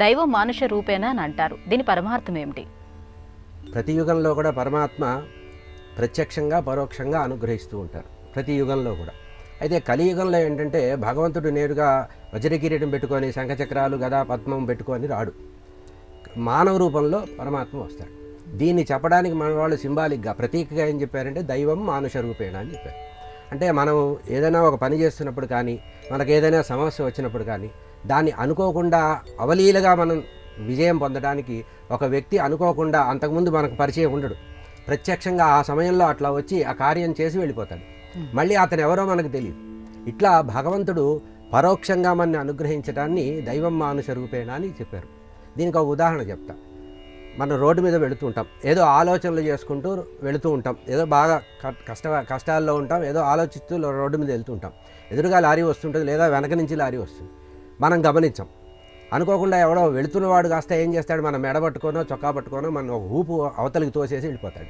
దైవం మానుష రూపేణ అని అంటారు. దీని పరమార్థం ఏమిటి? ప్రతి యుగంలో కూడా పరమాత్మ ప్రత్యక్షంగా పరోక్షంగా అనుగ్రహిస్తూ ఉంటారు. ప్రతి యుగంలో కూడా. అయితే కలియుగంలో ఏంటంటే భగవంతుడు నేరుగా వజ్రకిరీటం పెట్టుకొని శంఖచక్రాలు గదా పద్మం పెట్టుకొని రాడు. మానవ రూపంలో పరమాత్మ వస్తాడు. దీన్ని చెప్పడానికి మన వాళ్ళు సింబాలిక్గా ప్రతీకగా ఏం చెప్పారంటే దైవం మానుష రూపేణ అని చెప్పారు. అంటే మనం ఏదైనా ఒక పని చేస్తున్నప్పుడు కానీ మనకు ఏదైనా సమస్య వచ్చినప్పుడు కానీ దాన్ని అనుకోకుండా అవలీలగా మనం విజయం పొందడానికి ఒక వ్యక్తి అనుకోకుండా అంతకుముందు మనకు పరిచయం ఉండడు. ప్రత్యక్షంగా ఆ సమయంలో అట్లా వచ్చి ఆ కార్యం చేసి వెళ్ళిపోతాడు. మళ్ళీ అతను ఎవరో మనకు తెలియదు. ఇట్లా భగవంతుడు పరోక్షంగా మనని అనుగ్రహించడాన్ని దైవం మానుష రూపేణ అని చెప్పారు. దీనికి ఒక ఉదాహరణ చెప్తా. మనం రోడ్డు మీద వెళుతూ ఉంటాం. ఏదో ఆలోచనలు చేసుకుంటూ వెళుతూ ఉంటాం. ఏదో బాగా క- కష్ట కష్టాల్లో ఉంటాం. ఏదో ఆలోచిస్తూ రోడ్డు మీద వెళ్తూ ఉంటాం. ఎదురుగా లారీ వస్తుంటుంది లేదా వెనక నుంచి లారీ వస్తుంది. మనం గమనించాం. అనుకోకుండా ఎవడో వెళుతున్నవాడు కాస్త ఏం చేస్తాడు? మనం మెడ పట్టుకోనో చొక్కా పట్టుకోనో మనం ఒక ఊపు అవతలికి తోసేసి వెళ్ళిపోతాడు.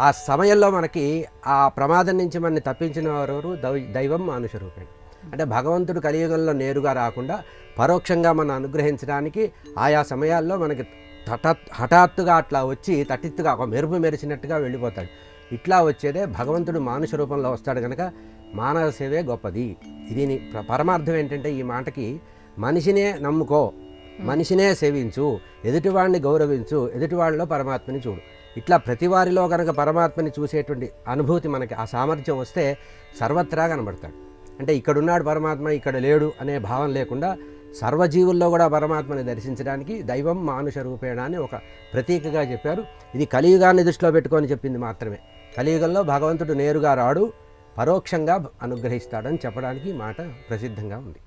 ఆ సమయంలో మనకి ఆ ప్రమాదం నుంచి మనని తప్పించిన వారు దై- దైవం మానుష రూపేణ అంటే భగవంతుడు కలియుగంలో నేరుగా రాకుండా పరోక్షంగా మనం అనుగ్రహించడానికి ఆయా సమయాల్లో మనకి హఠాత్ హఠాత్తుగా అట్లా వచ్చి తటిత్తుగా ఒక మెరుపు మెరిచినట్టుగా వెళ్ళిపోతాడు. ఇట్లా వచ్చేదే భగవంతుడు మానుష రూపంలో వస్తాడు కనుక మానవ సేవే గొప్పది. దీని పరమార్థం ఏంటంటే ఈ మాటకి మనిషినే నమ్ముకో మనిషినే సేవించు ఎదుటివాడిని గౌరవించు ఎదుటివాడిలో పరమాత్మని చూడు. ఇట్లా ప్రతి వారిలో కనుక పరమాత్మని చూసేటువంటి అనుభూతి మనకి ఆ సామర్థ్యం వస్తే సర్వత్రా కనబడతాడు. అంటే ఇక్కడున్నాడు పరమాత్మ ఇక్కడ లేడు అనే భావం లేకుండా సర్వజీవుల్లో కూడా పరమాత్మని దర్శించడానికి దైవం మానుష రూపేణ అని ఒక ప్రతీకగా చెప్పారు. ఇది కలియుగాన్ని దృష్టిలో పెట్టుకొని చెప్పింది మాత్రమే. కలియుగంలో భగవంతుడు నేరుగా రాడు పరోక్షంగా అనుగ్రహిస్తాడని చెప్పడానికి ఈ మాట ప్రసిద్ధంగా ఉంది.